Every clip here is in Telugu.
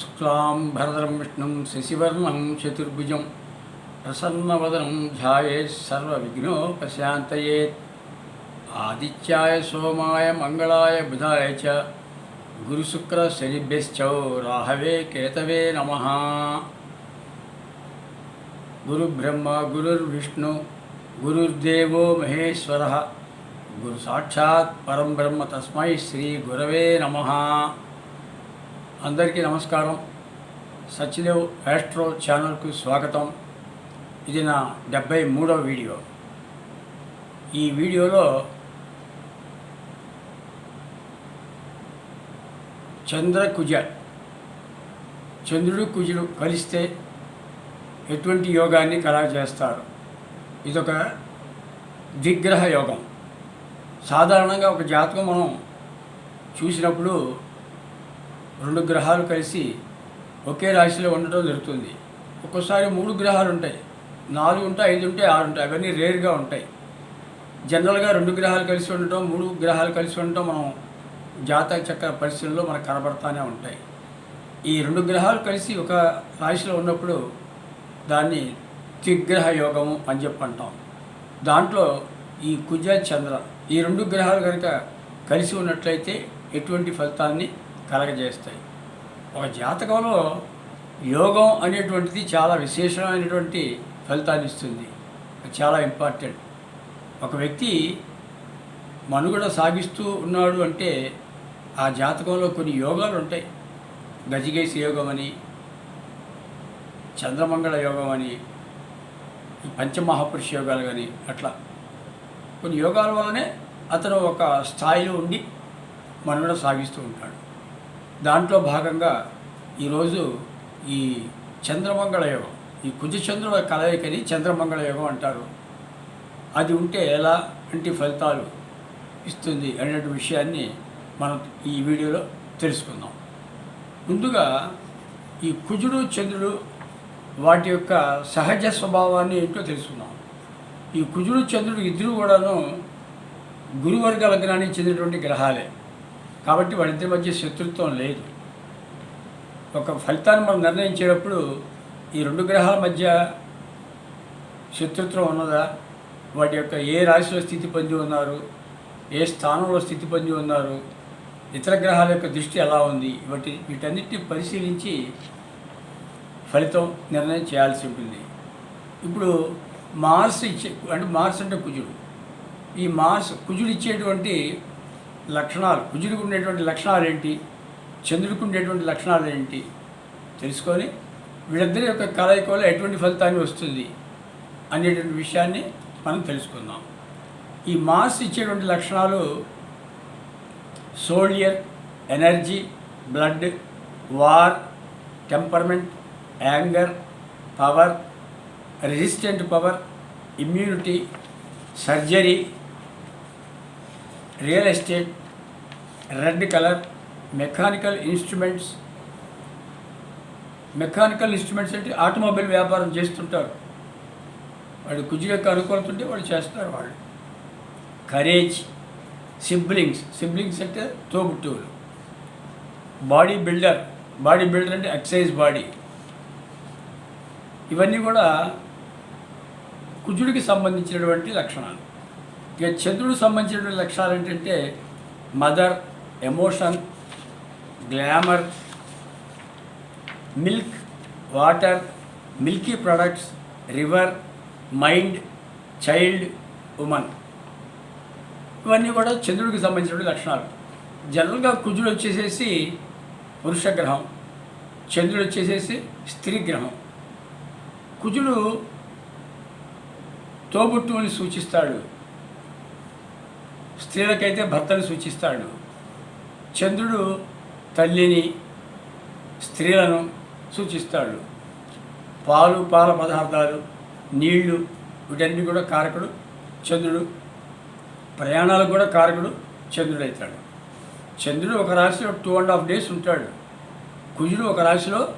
శుక్లాం భరదరం విష్ణుం శశివర్ణం చతుర్భుజం ప్రసన్నవదనం ధ్యాయే సర్వవిఘ్నోపశాంతయే ఆదిత్యాయ సోమాయ మంగళాయ బుధాయ చ గురుశుక్ర శనిభ్యశ్చౌ రాహవే కేతవే నమ గురుబ్రహ్మ గురుర్విష్ణు గురుర్దేవో మహేశ్వర గురు సాక్షాత్ పరం బ్రహ్మ తస్మై శ్రీ గురవే నమ అందరికీ నమస్కారం. సత్యదేవ్ యాస్ట్రో ఛానల్కు స్వాగతం. ఇది నా డెబ్బై మూడవ వీడియో. ఈ వీడియోలో చంద్రకుజ చంద్రుడు కుజుడు కలిస్తే ఎటువంటి యోగాన్ని కలగ చేస్తారు ఇదొక దిగ్గ్రహ యోగం. సాధారణంగా ఒక జాతకం మనం చూసినప్పుడు రెండు గ్రహాలు కలిసి ఒకే రాశిలో ఉండటం జరుగుతుంది. ఒక్కోసారి మూడు గ్రహాలు ఉంటాయి. నాలుగు ఉంటాయి ఐదు ఉంటాయి ఆరు ఉంటాయి. అవన్నీ రేర్గా ఉంటాయి. జనరల్గా రెండు గ్రహాలు కలిసి ఉండటం మూడు గ్రహాలు కలిసి ఉండటం మనం జాతక చక్ర పరిస్థితుల్లో మనకు కనబడతానే ఉంటాయి. ఈ రెండు గ్రహాలు కలిసి ఒక రాశిలో ఉన్నప్పుడు దాన్ని త్రిగ్రహ యోగము అని చెప్పి అంటాం. దాంట్లో ఈ కుజ చంద్ర ఈ రెండు గ్రహాలు కనుక కలిసి ఉన్నట్లయితే ఎటువంటి ఫలితాన్ని కలగజేస్తాయి. ఒక జాతకంలో యోగం అనేటువంటిది చాలా విశేషమైనటువంటి ఫలితాన్ని ఇస్తుంది. చాలా ఇంపార్టెంట్. ఒక వ్యక్తి మనుగడ సాగిస్తూ ఉన్నాడు అంటే ఆ జాతకంలో కొన్ని యోగాలు ఉంటాయి. గజిగేసి యోగం అని చంద్రమంగళ యోగం అని పంచమహాపురుష యోగాలు కానీ అట్లా. కొన్ని యోగాల వల్లనే అతను ఒక స్థాయిలో ఉండి మనుగడ సాగిస్తూ ఉంటాడు. దాంట్లో భాగంగా ఈరోజు ఈ చంద్రమంగళ యోగం ఈ కుజచంద్రుల కలయికని చంద్రమంగళ యోగం అంటారు. అది ఉంటే ఎలా వంటి ఫలితాలు ఇస్తుంది అనేటువంటి విషయాన్ని మనం ఈ వీడియోలో తెలుసుకుందాం. ముందుగా ఈ కుజుడు చంద్రుడు వాటి యొక్క సహజ స్వభావాన్ని ఏంటో తెలుసుకుందాం. ఈ కుజుడు చంద్రుడు ఇద్దరు కూడాను గురువర్గ లగ్నానికి చెందినటువంటి గ్రహాలే. కాబట్టి వాళ్ళిద్దరి మధ్య శత్రుత్వం లేదు. ఒక ఫలితాన్ని మనం నిర్ణయించేటప్పుడు ఈ రెండు గ్రహాల మధ్య శత్రుత్వం ఉన్నదా? వాటి యొక్క ఏ రాశిలో స్థితి పొంది ఉన్నారు? ఏ స్థానంలో స్థితి పొంది ఉన్నారు? ఇతర గ్రహాల యొక్క దృష్టి ఎలా ఉంది? వాటి వీటన్నిటిని పరిశీలించి ఫలితం నిర్ణయం చేయాల్సి ఉంటుంది. ఇప్పుడు మార్స్ ఇచ్చే అంటే మార్స్ అంటే కుజుడు. ఈ మార్స్ కుజుడు ఇచ్చేటువంటి లక్షణాలు కుజుడికి ఉండేటువంటి లక్షణాలు ఏంటి చంద్రుడికి ఉండేటువంటి లక్షణాలు ఏంటి తెలుసుకొని వీళ్ళిద్దరి యొక్క కలయిక వల్ల ఎటువంటి ఫలితాన్ని వస్తుంది అనేటువంటి విషయాన్ని మనం తెలుసుకుందాం. ఈ మాస్ ఇచ్చేటువంటి లక్షణాలు soldier energy blood war temperament anger power resistant power immunity surgery real estate red colour mechanical instruments. Mechanical instruments అంటే ఆటోమొబైల్ వ్యాపారం చేస్తుంటారు. వాడు కుజు యొక్క అనుకూలత ఉంటే వాళ్ళు చేస్తారు వాళ్ళు. Courage siblings. సిబ్లింగ్స్ అంటే తోబుట్టువులు. Body builder. బాడీ బిల్డర్ అంటే ఎక్సైజ్ బాడీ. ఇవన్నీ కూడా కుజుడికి సంబంధించినటువంటి లక్షణాలు. ఇక చంద్రుడికి సంబంధించిన లక్షణాలు ఏంటంటే mother emotion glamour milk water milky products river mind child woman. ఇవన్నీ కూడా చంద్రుడికి సంబంధించిన లక్షణాలు. జనరల్గా కుజుడు వచ్చేసేసి పురుష గ్రహం చంద్రుడు వచ్చేసేసి స్త్రీ గ్రహం. కుజుడు తోబుట్టువుని సూచిస్తాడు. స్త్రీలకైతే భర్తను సూచిస్తాడు. చంద్రుడు తల్లిని స్త్రీలను సూచిస్తాడు. పాలు పాల పదార్థాలు నీళ్ళు వీటన్ని కూడా కారకుడు చంద్రుడు ప్రయాణాలకు కూడా కారకుడు చంద్రుడు అవుతాడు. చంద్రుడు ఒక రాశిలో టూ అండ్ హాఫ్ డేస్ ఉంటాడు. కుజుడు ఒక రాశిలో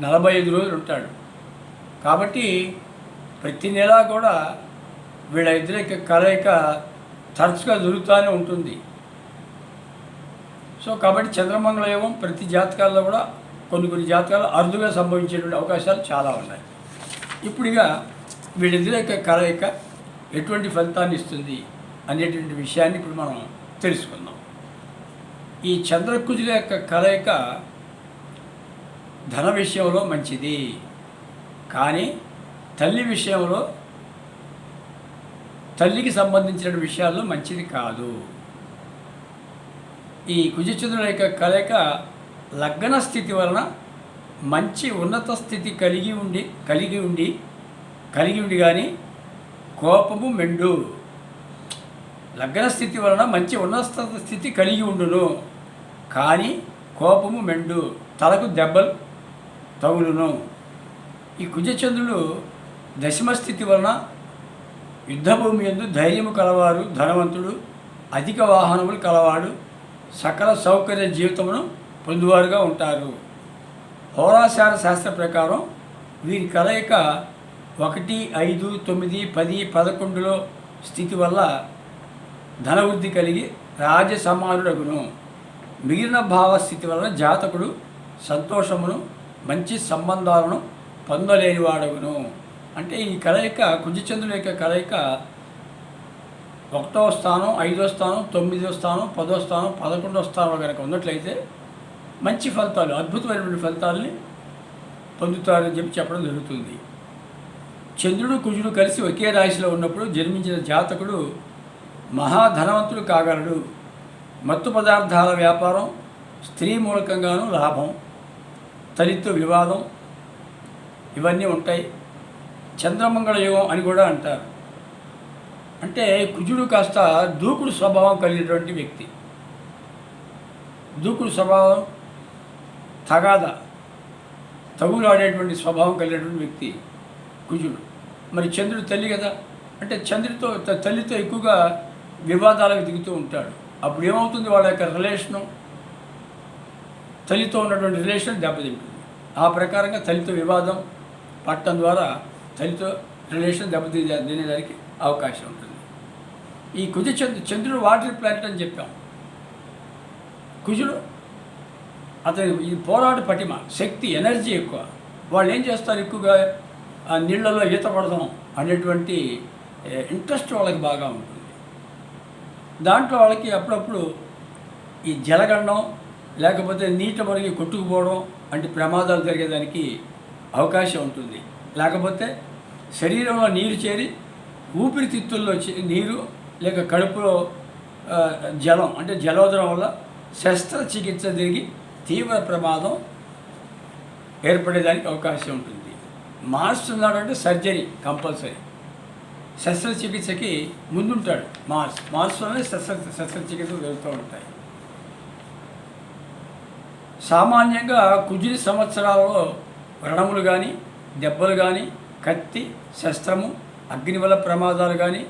నలభై ఐదు రోజులు ఉంటాడు. కాబట్టి ప్రతి నెల కూడా వీళ్ళ ఇద్దరికి కలయిక తరచుగా జరుగుతూనే ఉంటుంది. సో కాబట్టి చంద్రమంగళ యోగం ప్రతి జాతకాల్లో కూడా కొన్ని కొన్ని జాతకాలు అరుదుగా సంభవించేటువంటి అవకాశాలు చాలా ఉన్నాయి. ఇప్పుడుగా వీళ్ళిద్దరి యొక్క కలయిక ఎటువంటి ఫలితాన్ని ఇస్తుంది అనేటువంటి విషయాన్ని ఇప్పుడు మనం తెలుసుకుందాం. ఈ చంద్రకుజుల యొక్క కలయిక ధన విషయంలో మంచిది. కానీ తల్లి విషయంలో తల్లికి సంబంధించిన విషయాల్లో మంచిది కాదు. ఈ కుజచంద్రుల యొక్క కలయిక లగ్న స్థితి వలన మంచి ఉన్నత స్థితి కలిగి ఉండి కలిగి ఉండి కలిగి ఉండి కానీ కోపము మెండు. లగ్న స్థితి వలన మంచి ఉన్నత స్థితి కలిగి ఉండును. కానీ కోపము మెండు తలకు దెబ్బలు తగులును. ఈ కుజచంద్రుడు దశమ స్థితి వలన యుద్ధభూమి ఎందు ధైర్యము కలవారు ధనవంతుడు అధిక వాహనములు కలవాడు సకల సౌకర్య జీవితమును పొందువారుగా ఉంటారు. హోరాశార శాస్త్ర ప్రకారం వీరి కలయిక ఒకటి ఐదు తొమ్మిది పది పదకొండులో స్థితి వల్ల ధనవృద్ధి కలిగి రాజ సమానుడగును మిగిలిన భావస్థితి వలన జాతకుడు సంతోషమును మంచి సంబంధాలను పొందలేనివాడగును. అంటే ఈ కలయిక కుజచంద్రుల యొక్క కలయిక ఒకటో స్థానం ఐదో స్థానం తొమ్మిదో స్థానం పదో స్థానం పదకొండో స్థానంలో కనుక ఉన్నట్లయితే మంచి ఫలితాలు అద్భుతమైనటువంటి ఫలితాలని పొందుతారని చెప్పి చెప్పడం జరుగుతుంది. చంద్రుడు కుజుడు కలిసి ఒకే రాశిలో ఉన్నప్పుడు జన్మించిన జాతకుడు మహాధనవంతుడు కాగలడు. మత్తు పదార్థాల వ్యాపారం స్త్రీ మూలకంగాను లాభం తల్లితో వివాదం ఇవన్నీ ఉంటాయి. చంద్రమంగళ యుగం అని కూడా అంటారు. అంటే కుజుడు కాస్త దూకుడు స్వభావం కలిగినటువంటి వ్యక్తి. దూకుడు స్వభావం తగాద తగులాడేటువంటి స్వభావం కలిగినటువంటి వ్యక్తి కుజుడు. మరి చంద్రుడు తల్లి కదా. అంటే చంద్రుడితో తల్లితో ఎక్కువగా వివాదాలకు దిగుతూ ఉంటాడు. అప్పుడు ఏమవుతుంది వాళ్ళ యొక్క రిలేషను? తల్లితో ఉన్నటువంటి రిలేషన్ దెబ్బతింటుంది. ఆ ప్రకారంగా తల్లితో వివాదం పట్టడం ద్వారా తల్లితో రిలేషన్ దెబ్బతీ తినేదానికి అవకాశం ఉంటుంది. ఈ కుజ చంద్రు చంద్రుడు వాటర్ ప్లానెట్ అని చెప్పాం. కుజుడు అతని ఈ పోరాట పటిమ శక్తి ఎనర్జీ ఎక్కువ. వాళ్ళు ఏం చేస్తారు ఎక్కువగా? ఆ నీళ్ళలో ఈత పడదాం అనేటువంటి ఇంట్రెస్ట్ వాళ్ళకి బాగా ఉంటుంది. దాంట్లో వాళ్ళకి అప్పుడప్పుడు ఈ జలగండం లేకపోతే నీట మునిగి కొట్టుకుపోవడం వంటి ప్రమాదాలు జరిగేదానికి అవకాశం ఉంటుంది. లేకపోతే శరీరంలో నీరు చేరి ఊపిరితిత్తుల్లో చే- నీరు లేక కడుపులో జలం అంటే జలోదరం వల్ల శస్త్రచికిత్స జరిగి తీవ్ర ప్రమాదం ఏర్పడేదానికి అవకాశం ఉంటుంది. మార్స్ అంటే సర్జరీ కంపల్సరీ. శస్త్రచికిత్సకి ముందుంటాడు మార్స్ మార్స్ వల్లనే శస్త్ర శస్త్రచికిత్స జరుగుతూ ఉంటాయి. సామాన్యంగా కుజిరి సంవత్సరాలలో వ్రణములు కానీ దెబ్బలు కానీ కత్తి శస్త్రము అగ్నివల ప్రమాదాలు కానీ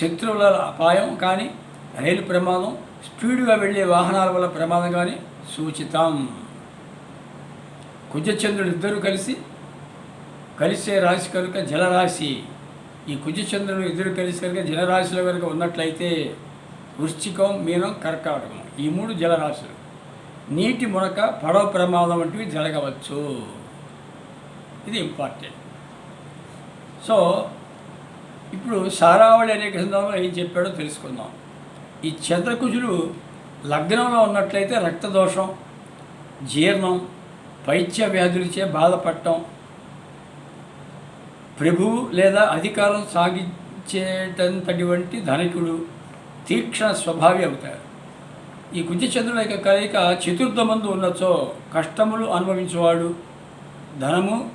శత్రువుల అపాయం కానీ రైలు ప్రమాదం స్పీడ్గా వెళ్ళే వాహనాల వల్ల ప్రమాదం కానీ సూచితం. కుజచంద్రుడు ఇద్దరు కలిసి కలిసే రాశి కనుక జలరాశి. ఈ కుజచంద్రుడు ఇద్దరు కలిసి కనుక జలరాశిలో కనుక ఉన్నట్లయితే వృశ్చికం మీనం కర్కాటకం ఈ మూడు జలరాశులు. నీటి మునక పడవ ప్రమాదం వంటివి జరగవచ్చు. ఇది ఇంపార్టెంట్. సో ఇప్పుడు సారావళి అనే గ్రంథంలో ఏం చెప్పాడో తెలుసుకుందాం. ఈ చంద్రకుజులు లగ్నంలో ఉన్నట్లయితే రక్తదోషం జీర్ణం పైత్య వ్యాధులచే బాధపడటం ప్రభువు లేదా అధికారం సాగించేటంతటువంటి ధనికుడు తీక్షణ స్వభావి అవుతారు ఈ కుజచంద్రుల యొక్క కలయిక చతుర్థమందు ఉన్నచో కష్టములు అనుభవించేవాడు ధనము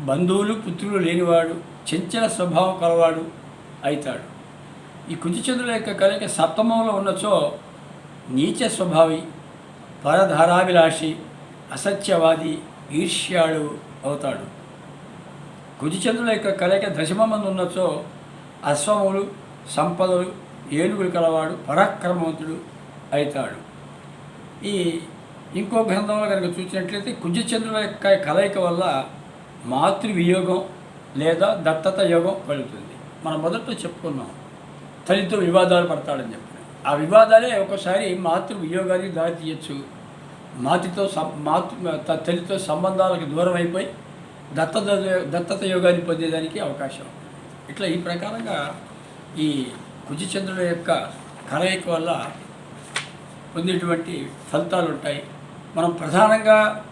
బంధువులు పుత్రులు లేనివాడు చెంచల స్వభావం కలవాడు అవుతాడు ఈ కుజచంద్రుల యొక్క కలయిక సప్తమంలో ఉన్నచో నీచ స్వభావి పరధారాభిలాషి అసత్యవాది ఈర్ష్యాడు అవుతాడు. కుజిచంద్రుల యొక్క కలయిక దశమందు ఉన్నచో అశ్వములు సంపదలు ఏనుగులు కలవాడు పరాక్రమవంతుడు అవుతాడు ఈ ఇంకో గ్రంథంలో కనుక చూసినట్లయితే కుజచంద్రుల యొక్క కలయిక వల్ల మాతృవియోగం లేదా దత్తత యోగం కలుగుతుంది. మనం మొదట్లో చెప్పుకున్నాం తల్లితో వివాదాలు పడతాడని చెప్పి ఆ వివాదాలే ఒక్కోసారి మాతృ వియోగానికి దారి తీయచ్చు. మాతితో మాతృ త- తల్లితో సంబంధాలకు దూరం అయిపోయి దత్తత దత్తత యోగాన్ని పొందేదానికి అవకాశం. ఇట్లా ఈ ప్రకారంగా ఈ కుజిచంద్రుల యొక్క కలయిక వల్ల పొందేటువంటి ఫలితాలు ఉంటాయి మనం ప్రధానంగా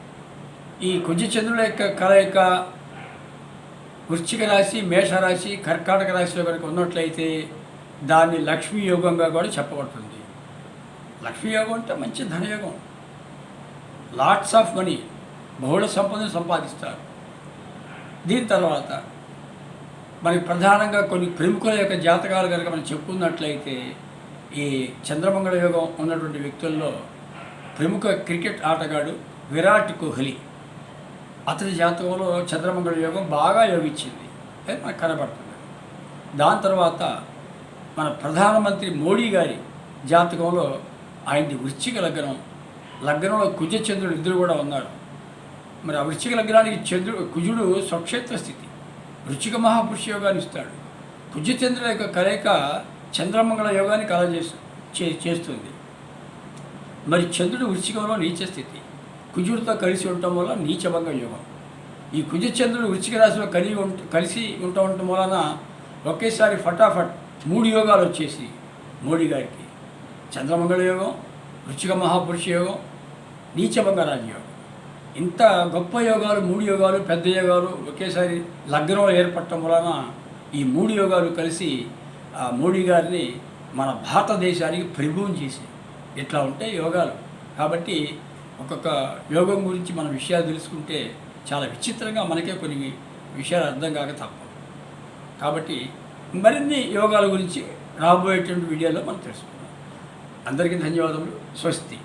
ఈ కుజిచంద్రుల యొక్క కలయిక వృశ్చిక రాశి మేషరాశి కర్కాటక రాశిలో కనుక ఉన్నట్లయితే దాన్ని లక్ష్మీ యోగంగా కూడా చెప్పబడుతుంది. లక్ష్మీ యోగం అంటే మంచి ధనయోగం లాట్స్ ఆఫ్ మనీ బహుళ సంపదను సంపాదిస్తారు. దీని తర్వాత మనకి ప్రధానంగా కొన్ని ప్రముఖుల యొక్క జాతకాలు కనుక మనం చెప్పుకున్నట్లయితే ఈ చంద్రమంగళ యోగం ఉన్నటువంటి వ్యక్తుల్లో ప్రముఖ క్రికెట్ ఆటగాడు విరాట్ కోహ్లీ. అతని జాతకంలో చంద్రమంగళ యోగం బాగా యోగించింది. అని మనకు కనబడుతుంది. దాని తర్వాత మన ప్రధానమంత్రి మోడీ గారి జాతకంలో ఆయనది వృశ్చిక లగ్నం లగ్నంలో కుజ చంద్రుడు ఇద్దరు కూడా ఉన్నారు. మరి ఆ వృశ్చిక లగ్నానికి చంద్రుడు కుజుడు స్వక్షేత్ర స్థితి. వృశ్చిక మహాపురుష యోగాన్ని ఇస్తాడు. కుజచంద్రుల యొక్క కలయిక చంద్రమంగళ యోగాన్ని కలజేస్తు చే చేస్తుంది. మరి చంద్రుడు వృశ్చికంలో నీచ స్థితి కుజుడితో కలిసి ఉండటం వల్ల నీచభంగ యోగం. ఈ కుజచంద్రుడు వృచ్చిక రాశిలో కలిగి ఉంట కలిసి ఉంటూ ఉండటం వలన ఒకేసారి ఫటాఫట్ మూడు యోగాలు వచ్చేసి మోడీ గారికి. చంద్రమంగళ యోగం వృచ్చిక మహాపురుష యోగం నీచభంగ రాజయోగం ఇంత గొప్ప యోగాలు మూడు యోగాలు పెద్ద యోగాలు ఒకేసారి లగ్నంలో ఏర్పడటం వలన ఈ మూడు యోగాలు కలిసి ఆ మోడీ గారిని మన భారతదేశానికి ప్రభుత్వం చేసి ఇట్లా ఉంటాయి యోగాలు. కాబట్టి ఒక్కొక్క యోగం గురించి మన విషయాలు తెలుసుకుంటే చాలా విచిత్రంగా మనకే కొన్ని విషయాలు అర్థం కాక తప్ప కాబట్టి మరిన్ని యోగాల గురించి రాబోయేటువంటి వీడియోలో మనం తెలుసుకుందాం. అందరికీ ధన్యవాదములు. స్వస్తి.